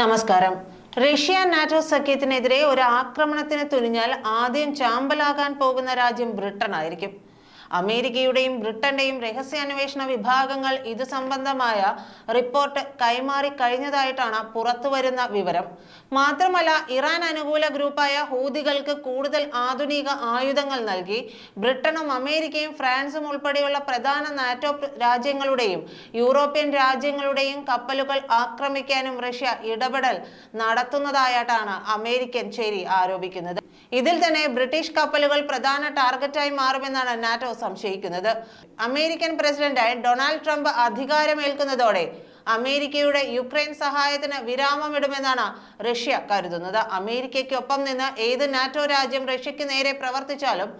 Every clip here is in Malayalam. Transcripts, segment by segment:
നമസ്കാരം. റഷ്യ നാറ്റോ സഖ്യത്തിനെതിരെ ഒരു ആക്രമണത്തിന് തുനിഞ്ഞാൽ ആദ്യം ചാമ്പലാകാൻ പോകുന്ന രാജ്യം ബ്രിട്ടൻ ആയിരിക്കും അമേരിക്കയുടെയും ബ്രിട്ടന്റെയും രഹസ്യാന്വേഷണ വിഭാഗങ്ങൾ ഇത് സംബന്ധമായ റിപ്പോർട്ട് കൈമാറി കഴിഞ്ഞതായിട്ടാണ് പുറത്തുവരുന്ന വിവരം. മാത്രമല്ല ഇറാൻ അനുകൂല ഗ്രൂപ്പായ ഹൂതികൾക്ക് കൂടുതൽ ആധുനിക ആയുധങ്ങൾ നൽകി. ബ്രിട്ടനും അമേരിക്കയും ഫ്രാൻസും ഉൾപ്പെടെയുള്ള പ്രധാന നാറ്റോ രാജ്യങ്ങളുടെയും യൂറോപ്യൻ രാജ്യങ്ങളുടെയും കപ്പലുകൾ ആക്രമിക്കാനും റഷ്യ ഇടപെടൽ നടത്തുന്നതായിട്ടാണ് അമേരിക്കൻ ചേരി ആരോപിക്കുന്നത്. ഇതിൽ തന്നെ ബ്രിട്ടീഷ് കപ്പലുകൾ പ്രധാന ടാർഗറ്റായി മാറുമെന്നാണ് നാറ്റോ സംശയിക്കുന്നത്. അമേരിക്കൻ പ്രസിഡന്റ് ഡൊണാൾഡ് ട്രംപ് അധികാരമേൽക്കുന്നതോടെ അമേരിക്കയുടെ യുക്രൈൻ സഹായത്തിന് വിരാമമിടുമെന്നാണ് റഷ്യ കരുതുന്നത്. അമേരിക്കയ്ക്കൊപ്പം നിന്ന് ഏത് നാറ്റോ രാജ്യം റഷ്യയ്ക്ക് നേരെ പ്രവർത്തിച്ചാലും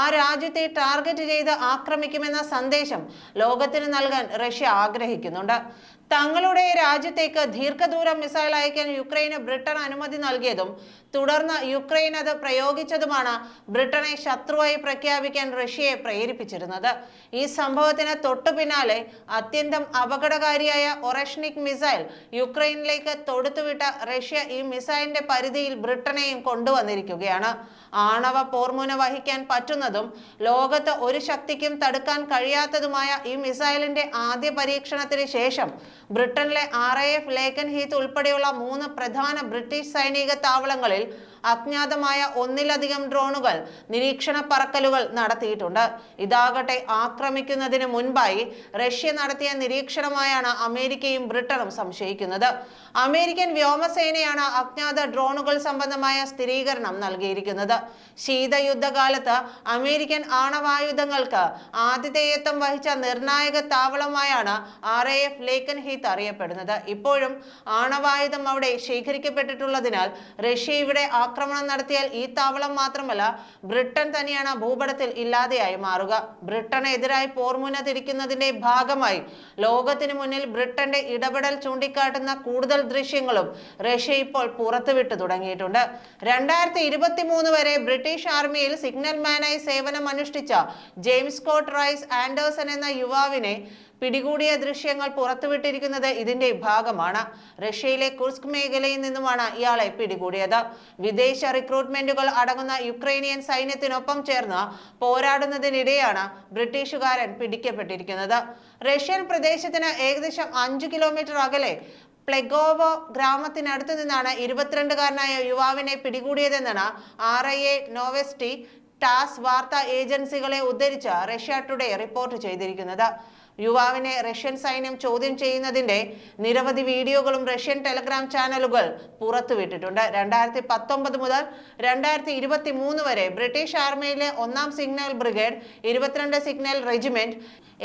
ആ രാജ്യത്തെ ടാർഗറ്റ് ചെയ്ത് ആക്രമിക്കുമെന്ന സന്ദേശം ലോകത്തിന് നൽകാൻ റഷ്യ ആഗ്രഹിക്കുന്നുണ്ട്. തങ്ങളുടെ രാജ്യത്തേക്ക് ദീർഘദൂര മിസൈൽ അയക്കാൻ യുക്രൈന് ബ്രിട്ടൻ അനുമതി നൽകിയതും തുടർന്ന് യുക്രൈൻ അത് പ്രയോഗിച്ചതുമാണ് ബ്രിട്ടനെ ശത്രുവായി പ്രഖ്യാപിക്കാൻ റഷ്യയെ പ്രേരിപ്പിച്ചിരുന്നത്. ഈ സംഭവത്തിന് തൊട്ടു പിന്നാലെ അത്യന്തം അപകടകാരിയായ ഒറഷ്നിക് മിസൈൽ യുക്രൈനിലേക്ക് തൊടുത്തുവിട്ട റഷ്യ ഈ മിസൈലിന്റെ പരിധിയിൽ ബ്രിട്ടനെയും കൊണ്ടുവന്നിരിക്കുകയാണ്. ആണവ പോർമുന വഹിക്കാൻ പറ്റുന്നതും ലോകത്ത് ഒരു ശക്തിക്കും തടുക്കാൻ കഴിയാത്തതുമായ ഈ മിസൈലിന്റെ ആദ്യ പരീക്ഷണത്തിന് ശേഷം ബ്രിട്ടനിലെ R A F Lakenheath ഉൾപ്പെടെയുള്ള മൂന്ന് പ്രധാന ബ്രിട്ടീഷ് സൈനിക താവളങ്ങളിൽ അജ്ഞാതമായ ഒന്നിലധികം ഡ്രോണുകൾ നിരീക്ഷണ പറക്കലുകൾ നടത്തിയിട്ടുണ്ട്. ഇതാകട്ടെ ആക്രമിക്കുന്നതിന് മുൻപായി റഷ്യ നടത്തിയ നിരീക്ഷണമായാണ് അമേരിക്കയും ബ്രിട്ടനും സംശയിക്കുന്നത്. അമേരിക്കൻ വ്യോമസേനയാണ് അജ്ഞാത ഡ്രോണുകൾ സംബന്ധമായ സ്ഥിരീകരണം നൽകിയിരിക്കുന്നത്. ശീതയുദ്ധകാലത്ത് അമേരിക്കൻ ആണവായുധങ്ങൾക്ക് ആതിഥേയത്വം വഹിച്ച നിർണായക താവളമായാണ് R A F Lakenheath അറിയപ്പെടുന്നത്. ഇപ്പോഴും ആണവായുധം അവിടെ ശേഖരിക്കപ്പെട്ടിട്ടുള്ളതിനാൽ റഷ്യ ഇവിടെ ആക്രമണം നടത്തിയാൽ ഈ താവളം മാത്രമല്ല ബ്രിട്ടൻ തന്നെയാണ് ഭൂപടത്തിൽ ഇല്ലാതെയായി മാറുക. ബ്രിട്ടനെതിരായി പോർമുന തിരിക്കുന്നതിന്റെ ഭാഗമായി ലോകത്തിന് മുന്നിൽ ബ്രിട്ടന്റെ ഇടപെടൽ ചൂണ്ടിക്കാട്ടുന്ന കൂടുതൽ ദൃശ്യങ്ങളും റഷ്യ ഇപ്പോൾ പുറത്തുവിട്ടു തുടങ്ങിയിട്ടുണ്ട്. രണ്ടായിരത്തി ഇരുപത്തി മൂന്ന് വരെ ബ്രിട്ടീഷ് ആർമിയിൽ സിഗ്നൽ മാനായി സേവനം അനുഷ്ഠിച്ച ജെയിംസ് കോട്ട് റൈസ് ആൻഡേഴ്സൺ എന്ന യുവാവിനെ പിടികൂടിയ ദൃശ്യങ്ങൾ പുറത്തുവിട്ടിരിക്കുന്നത് ഇതിന്റെ ഭാഗമാണ്. റഷ്യയിലെ കുർസ്ക് മേഖലയിൽ നിന്നുമാണ് ഇയാളെ പിടികൂടിയത്. വിദേശ റിക്രൂട്ട്മെന്റുകൾ അടങ്ങുന്ന യുക്രൈനിയൻ സൈന്യത്തിനൊപ്പം ചേർന്ന് പോരാടുന്നതിനിടെയാണ് ബ്രിട്ടീഷുകാരൻ പിടിക്കപ്പെട്ടിരിക്കുന്നത്. റഷ്യൻ പ്രദേശത്തിന് ഏകദേശം അഞ്ചു കിലോമീറ്റർ അകലെ പ്ലെഗോവോ ഗ്രാമത്തിനടുത്തു നിന്നാണ് ഇരുപത്തിരണ്ടുകാരനായ യുവാവിനെ പിടികൂടിയതെന്നാണ് R I A Novosti TASS വാർത്താ ഏജൻസികളെ ഉദ്ധരിച്ച് റഷ്യ ടുഡേ റിപ്പോർട്ട് ചെയ്തിരിക്കുന്നത്. യുവാവിനെ റഷ്യൻ സൈന്യം ചോദ്യം ചെയ്യുന്നതിന്റെ നിരവധി വീഡിയോകളും റഷ്യൻ ടെലഗ്രാം ചാനലുകൾ പുറത്തുവിട്ടിട്ടുണ്ട്. രണ്ടായിരത്തി പത്തൊമ്പത് മുതൽ രണ്ടായിരത്തി ഇരുപത്തി മൂന്ന് വരെ ബ്രിട്ടീഷ് ആർമിയിലെ ഒന്നാം സിഗ്നൽ ബ്രിഗേഡ് ഇരുപത്തിരണ്ട് സിഗ്നൽ റെജിമെന്റ്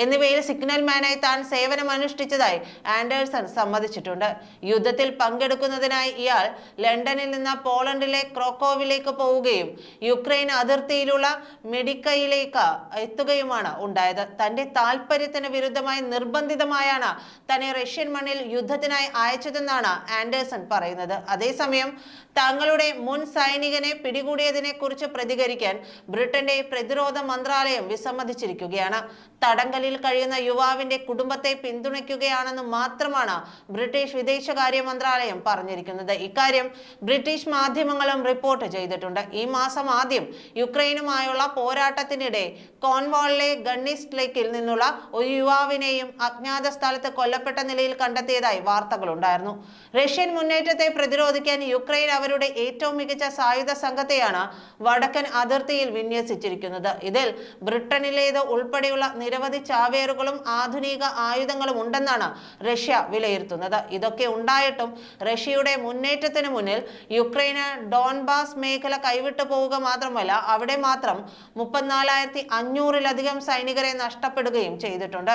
എന്നിവയിൽ സിഗ്നൽ മാനായി താൻ സേവനമനുഷ്ഠിച്ചതായി ആൻഡേഴ്സൺ സമ്മതിച്ചിട്ടുണ്ട്. യുദ്ധത്തിൽ പങ്കെടുക്കുന്നതിനായി ഇയാൾ ലണ്ടനിൽ നിന്ന് പോളണ്ടിലെ ക്രോക്കോവിലേക്ക് പോവുകയും യുക്രൈൻ അതിർത്തിയിലുള്ള മെഡിക്കയിലേക്ക് എത്തുകയുമാണ് ഉണ്ടായത്. തന്റെ താല്പര്യത്തിന് വിരുദ്ധമായി നിർബന്ധിതമായാണ് തന്നെ റഷ്യൻ മണ്ണിൽ യുദ്ധത്തിനായി അയച്ചതെന്നാണ് ആൻഡേഴ്സൺ പറയുന്നത്. അതേസമയം തങ്ങളുടെ മുൻ സൈനികനെ പിടികൂടിയതിനെ കുറിച്ച് പ്രതികരിക്കാൻ ബ്രിട്ടന്റെ പ്രതിരോധ മന്ത്രാലയം വിസമ്മതിച്ചിരിക്കുകയാണ്. തടങ്കലിൽ കഴിയുന്ന യുവാവിന്റെ കുടുംബത്തെ പിന്തുണയ്ക്കുകയാണെന്ന് മാത്രമാണ് ബ്രിട്ടീഷ് വിദേശകാര്യ മന്ത്രാലയം പറഞ്ഞിരിക്കുന്നത്. ഇക്കാര്യം ബ്രിട്ടീഷ് മാധ്യമങ്ങളും റിപ്പോർട്ട് ചെയ്തിട്ടുണ്ട്. ഈ മാസം ആദ്യം യുക്രൈനുമായുള്ള പോരാട്ടത്തിനിടെ കോൺവാളിലെ ഗണ്ണിസ്റ്റ് ലേക്കിൽ നിന്നുള്ള ഒരു യുവാവിനെയും അജ്ഞാത സ്ഥലത്ത് കൊല്ലപ്പെട്ട നിലയിൽ കണ്ടെത്തിയതായി വാർത്തകളുണ്ടായിരുന്നു. റഷ്യൻ മുന്നേറ്റത്തെ പ്രതിരോധിക്കാൻ യുക്രൈൻ അവരുടെ ഏറ്റവും മികച്ച സായുധ സംഘത്തെയാണ് വടക്കൻ അതിർത്തിയിൽ വിന്യസിച്ചിരിക്കുന്നത്. ഇതിൽ ബ്രിട്ടനിലേത് ഉൾപ്പെടെയുള്ള നിരവധി ചാവേറുകളും ആധുനിക ആയുധങ്ങളും ഉണ്ടെന്നാണ് റഷ്യ വിലയിരുത്തുന്നത്. ഇതൊക്കെ ഉണ്ടായിട്ടും റഷ്യയുടെ മുന്നേറ്റത്തിന് മുന്നിൽ യുക്രൈന് ഡോൺബാസ് മേഖല കൈവിട്ടു പോവുക മാത്രമല്ല അവിടെ മാത്രം മുപ്പത്തിനാലായിരത്തി അഞ്ഞൂറിലധികം സൈനികരെ നഷ്ടപ്പെടുകയും ചെയ്തിട്ടുണ്ട്.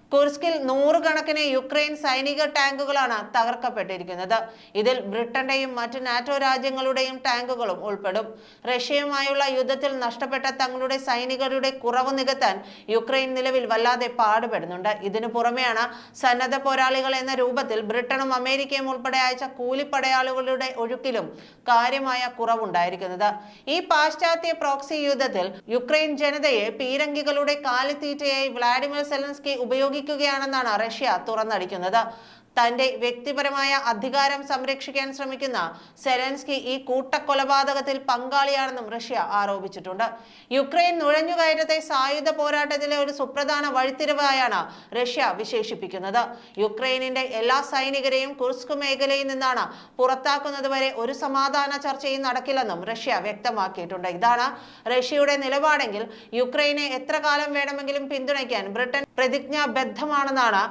കുർസ്കിൽ നൂറുകണക്കിന് യുക്രൈൻ സൈനിക ടാങ്കുകളാണ് തകർക്കപ്പെട്ടിരിക്കുന്നത്. ഇതിൽ ബ്രിട്ടന്റെയും മറ്റ് നാറ്റോ രാജ്യങ്ങളുടെയും ടാങ്കുകളും ഉൾപ്പെടും. റഷ്യയുമായുള്ള യുദ്ധത്തിൽ നഷ്ടപ്പെട്ട തങ്ങളുടെ സൈനികരുടെ കുറവ് നികത്താൻ യുക്രൈൻ നിലവിൽ വല്ലാതെ പാടുപെടുന്നുണ്ട്. ഇതിനു പുറമെയാണ് സന്നദ്ധ പോരാളികൾ എന്ന രൂപത്തിൽ ബ്രിട്ടനും അമേരിക്കയും ഉൾപ്പെടെ അയച്ച കൂലിപ്പടയാളികളുടെ ഒഴുക്കിലും കാര്യമായ കുറവുണ്ടായിരിക്കുന്നത്. ഈ പാശ്ചാത്യ പ്രോക്സി യുദ്ധത്തിൽ യുക്രൈൻ ജനതയെ പീരങ്കികളുടെ കാലിത്തീറ്റയായി വ്ളാഡിമിർ സെലൻസ്കി ഉപയോഗിക്കുകയാണെന്നാണ് റഷ്യ തുറന്നടിക്കുന്നത്. തന്റെ വ്യക്തിപരമായ അധികാരം സംരക്ഷിക്കാൻ ശ്രമിക്കുന്ന സെലൻസ്കി ഈ കൂട്ടക്കൊലപാതകത്തിൽ പങ്കാളിയാണെന്നും റഷ്യ ആരോപിച്ചിട്ടുണ്ട്. യുക്രൈൻ നുഴഞ്ഞുകയറ്റത്തെ സായുധ പോരാട്ടത്തിലെ ഒരു സുപ്രധാന വഴിത്തിരിവായാണ് റഷ്യ വിശേഷിപ്പിക്കുന്നത്. യുക്രൈനിന്റെ എല്ലാ സൈനികരെയും കുർസ്ക് മേഖലയിൽ നിന്നാണ് പുറത്താക്കുന്നത് വരെ ഒരു സമാധാന ചർച്ചയും നടക്കില്ലെന്നും റഷ്യ വ്യക്തമാക്കിയിട്ടുണ്ട്. ഇതാണ് റഷ്യയുടെ നിലപാടെങ്കിൽ യുക്രൈനെ എത്ര കാലം വേണമെങ്കിലും പിന്തുണയ്ക്കാൻ ബ്രിട്ടൻ പ്രതിജ്ഞാബദ്ധമാണെന്നാണ്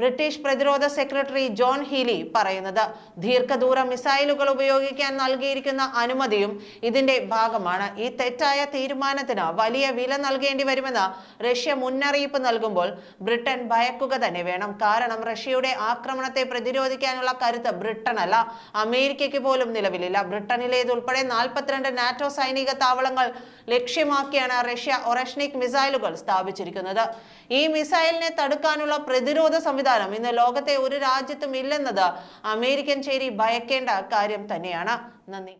ബ്രിട്ടീഷ് പ്രതിരോധ സെക്രട്ടറി ജോൺ ഹീലി പറയുന്നത്. ദീർഘദൂര മിസൈലുകൾ ഉപയോഗിക്കാൻ നൽകിയിരിക്കുന്ന അനുമതിയും ഇതിന്റെ ഭാഗമാണ്. ഈ തെറ്റായ തീരുമാനത്തിന് വലിയ വില നൽകേണ്ടി വരുമെന്ന് റഷ്യ മുന്നറിയിപ്പ് നൽകുമ്പോൾ ബ്രിട്ടൻ ഭയക്കുക തന്നെ വേണം. കാരണം റഷ്യയുടെ ആക്രമണത്തെ പ്രതിരോധിക്കാനുള്ള കരുത്ത് ബ്രിട്ടനല്ല. അമേരിക്കയ്ക്ക് പോലും നിലവിലില്ല. ബ്രിട്ടനിലേതുൾപ്പെടെ നാൽപ്പത്തിരണ്ട് നാറ്റോ സൈനിക താവളങ്ങൾ ലക്ഷ്യമാക്കിയാണ് റഷ്യ ഒറഷ്നിക് മിസൈലുകൾ സ്ഥാപിച്ചിരിക്കുന്നത്. ഈ മിസൈലിനെ തടുക്കാനുള്ള പ്രതിരോധ സംവിധാനം. ഇന്ന് ലോകത്തെ ഒരു രാജ്യത്തും ഇല്ലെന്നത് അമേരിക്കൻ ചേരി ഭയക്കേണ്ട കാര്യം തന്നെയാണ്. നന്ദി.